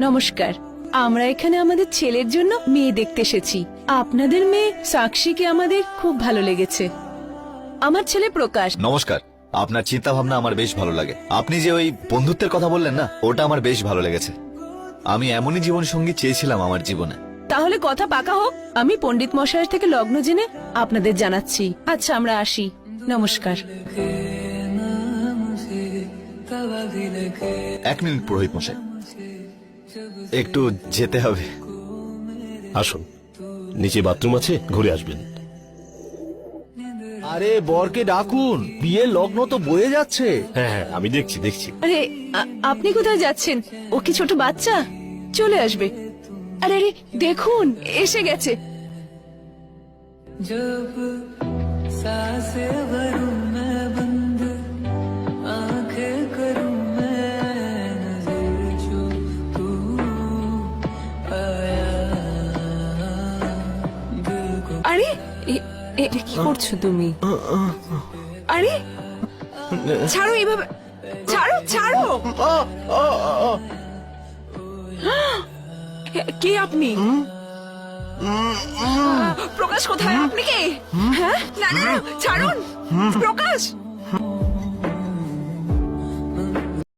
নমস্কার। আমরা এখানে আমাদের ছেলের জন্য মেয়ে দেখতে এসেছি। আপনাদের মেয়ে সাক্ষীকে আমাদের খুব ভালো লেগেছে। আমার ছেলে প্রকাশ। নমস্কার। আপনার চিন্তা ভাবনা আমার বেশ ভালো লাগে। আপনি যে ওই বন্ধুত্বের কথা বললেন না ওটা আমার বেশ ভালো লেগেছে। আমি এমনই জীবন সঙ্গী চেয়েছিলাম আমার জীবনে। তাহলে কথা পাকা হোক। আমি পণ্ডিত মশাইয়ের থেকে লগ্ন জেনে আপনাদের জানাচ্ছি। আচ্ছা আমরা আসি। নমস্কার। এক মিনিট পুরোহিত মশাই। একটু যেতে হবে আসুন নিচে বাথরুম আছে ঘুরে আসবেন আরে বরকে ডাকুন বিয়ের লগ্ন তো বয়ে যাচ্ছে হ্যাঁ হ্যাঁ আমি দেখছি দেখছি আরে আ- আপনি কোথায় যাচ্ছেন ও কি ছোট বাচ্চা চলে আসবে আরে আরে দেখুন এসে গেছে जब सांसें भरूं আরে এটা কি করছ তুমি? আরে ছাড়ো এভাবে ছাড়ো ছাড়ো। কে- কে আপনি? প্রকাশ কোথায়? আপনি কে? হ্যাঁ? না না, ছাড়ুন। প্রকাশ।